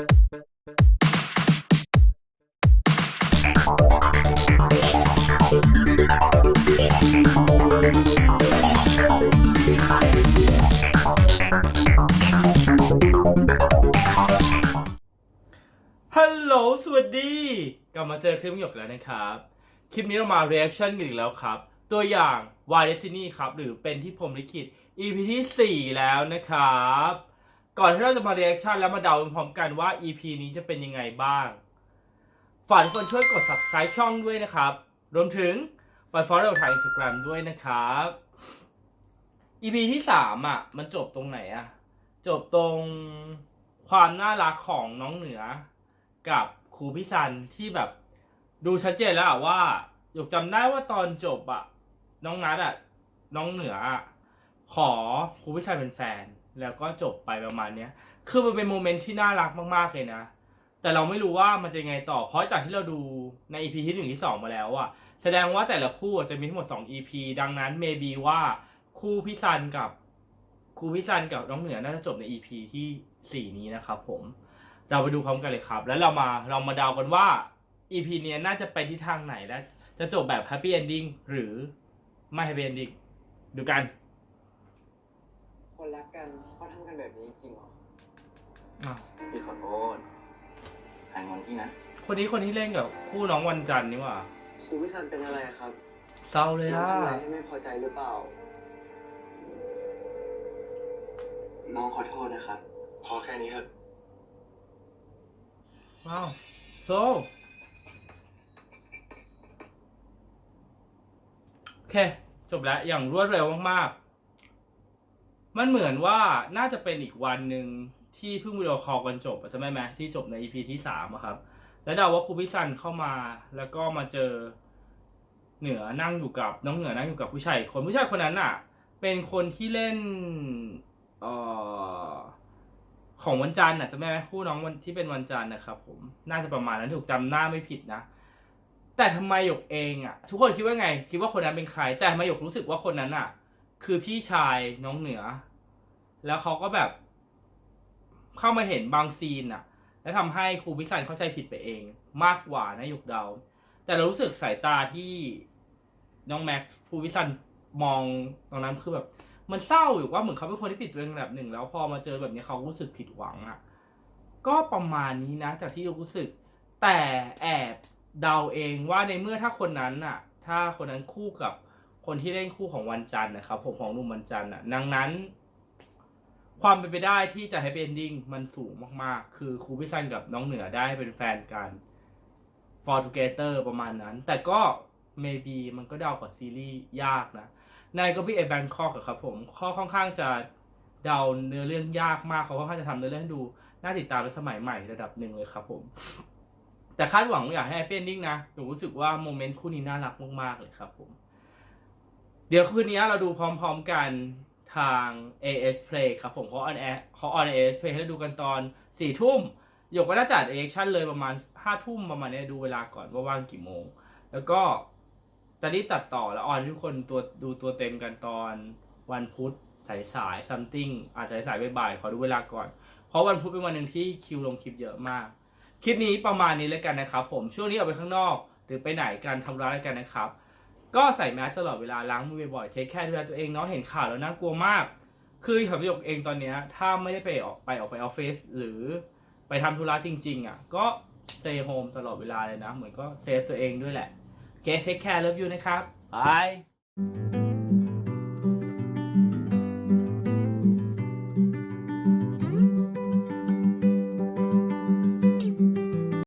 ฮัลโหล สวัสดี กลับมาเจอคลิปหยกแล้วนะครับ คลิปนี้เรามา reaction กันอีกแล้วครับ ตัวอย่าง Why Destiny ครับ หรือเป็นที่ผมลิขิต EP ที่ 4 แล้วนะครับ ก่อนที่เราจะมา reaction แล้วมาเดาพร้อมกันว่า EP นี้จะเป็นยังไงบ้าง ฝากทุกคนช่วยกด subscribe ช่องด้วยนะครับ รวมถึงไป follow ทาง Instagram ด้วยนะครับ EP ที่สามอะ มันจบตรงไหนอะ จบตรงความน่ารักของน้องเหนือ กับครูพิซันที่แบบดูชัดเจนแล้วอะว่าหยกจำได้ว่าตอนจบอะน้องนัดอะน้องเหนืออะ ขอครูพิซันเป็นแฟน แล้วก็จบไปประมาณเนี้ย คือมันเป็นโมเมนต์ที่น่ารักมากๆเลยนะ แต่เราไม่รู้ว่ามันจะยังไงต่อ เพราะจากที่เราดูใน EP ที่หนึ่งที่สองมาแล้วอะแสดงว่าแต่ละคู่จะมีทั้งหมด 2 EP ดังนั้น maybe ว่าคู่พิซันกับครูพิซันกับน้องเหนือน่าจะจบใน EP ที่สี่นี้นะครับผม เราไปดูพร้อมกันเลยครับ แล้วเรามาเรามาเดากันว่า EP เนี้ยน่าจะไปที่ทางไหนและจะจบแบบ Happy Ending หรือไม่ Happy Ending ดูกัน คนรักกันเขาทำกันแบบนี้จริงเหรออะพี่ขอโทษหายงอนพี่นะคนนี้คนที่เล่นกับคู่น้องวันจันทร์นี่หว่าครูวิสันเป็นอะไรครับเศร้าเลยน้องอะทำอะไรให้ไม่พอใจหรือเปล่า น้องขอโทษนะครับ พอแค่นี้เถอะ ว้าวโซโอเค จบแล้วอย่างรวดเร็วมากๆ มันเหมือนว่าน่าจะเป็นอีกวันหนึ่งที่เพิ่งวิดีโอคอลกันจบอะจะไม่ไหมที่จบใน EP ที่สามอะครับ แล้วเดาว่าครูพิซันเข้ามา แล้วก็มาเจอเหนือนั่งอยู่กับน้องเหนือนั่งอยู่กับผู้ชายคนผู้ชายคนนั้นอะ เป็นคนที่เล่นเอ่อของวันจันทร์อะจะไม่ไหมคู่น้องวันที่เป็นวันจันทร์นะครับ ผมน่าจะประมาณนั้นถูกจำหน้าไม่ผิดนะ แต่ทำไมหยกเองอะ ทุกคนคิดว่าไง คิดว่าคนนั้นเป็นใคร แต่ทำไมหยกรู้สึกว่าคนนั้นอะ คือพี่ชายน้องเหนือ แล้วเขาก็แบบ เข้ามาเห็นบางซีนอะแล้วทำให้ครูพิสันเข้าใจผิดไปเองมากกว่านะหยกเดา แต่เรารู้สึกสายตาที่น้องแม็กซ์ภูวิสันมองตรงนั้นคือแบบ มันเศร้าอยู่ว่าเหมือนเขาเป็นคนที่ปิดตัวเองระดับหนึ่ง แล้วพอมาเจอแบบนี้เขารู้สึกผิดหวังอะ่ะก็ประมาณนี้นะจากที่รู้สึก แต่แอบเดาเองว่าในเมื่อถ้าคนนั้นน่ะถ้าคนนั้นคู่กับ คนที่เล่นคู่ของวันจันทร์นะครับผมของหนุ่มวันจันทร์อะดังนั้น ความเป็นไปได้ที่จะให้เป็น ending มันสูงมากๆ คือครูพิซันกับน้องเหนือได้เป็นแฟนกัน for together ประมาณนั้น แต่ก็ maybe มันก็เดากับซีรีส์ยากนะในก็พี่เอแบงคอกครับผมข้อค่อนข้างจะเดาเนื้อเรื่องยากมากเขาค่อนข้างจะทำเนื้อเรื่องให้ดูน่าติดตามในสมัยใหม่ระดับหนึ่งเลยครับผม แต่คาดหวังอยากให้เป็นดิ้งนะหนูรู้สึกว่าโมเมนต์คู่นี้น่ารักมากๆเลยครับผม เดี๋ยวคืนนี้เราดูพร้อมๆกันทาง AS Play ครับผมเขาออนแอร์เขาออน AS Play ให้ดูกันตอนสี่ทุ่มหยกก็น่าจัดเอ็กชั่นเลยประมาณห้าทุ่มประมาณเนี้ยดูเวลาก่อนว่าว่างกี่โมง แล้วก็จะรีบตัดต่อแล้วออนทุกคนตัวดูตัวเต็มกันตอนวันพุธสายสาย something อาจจะสายๆบ่ายๆขอดูเวลาก่อน เพราะวันพุธเป็นวันหนึ่งที่คิวลงคลิปเยอะมาก คลิปนี้ประมาณนี้เลยกันนะครับผมช่วงนี้ออกไปข้างนอก หรือไปไหนกันทำร้ายกันนะครับ ก็ใส่แมสตลอดเวลาล้างมือบ่อยๆเทคแคร์ดูแลตัวเองเนาะเห็นข่าวแล้วน่ากลัวมาก คือขับยกเองตอนเนี้ยถ้าไม่ได้ไปออกไปออกไปออฟฟิศหรือไปทำธุระจริง ๆ อะ ก็เ t a y home ตลอดเวลาเลยนะ เหมือนก็เซฟตัวเองด้วยแหละโอเคสเทคแคร์เลิฟยูนะครับบาย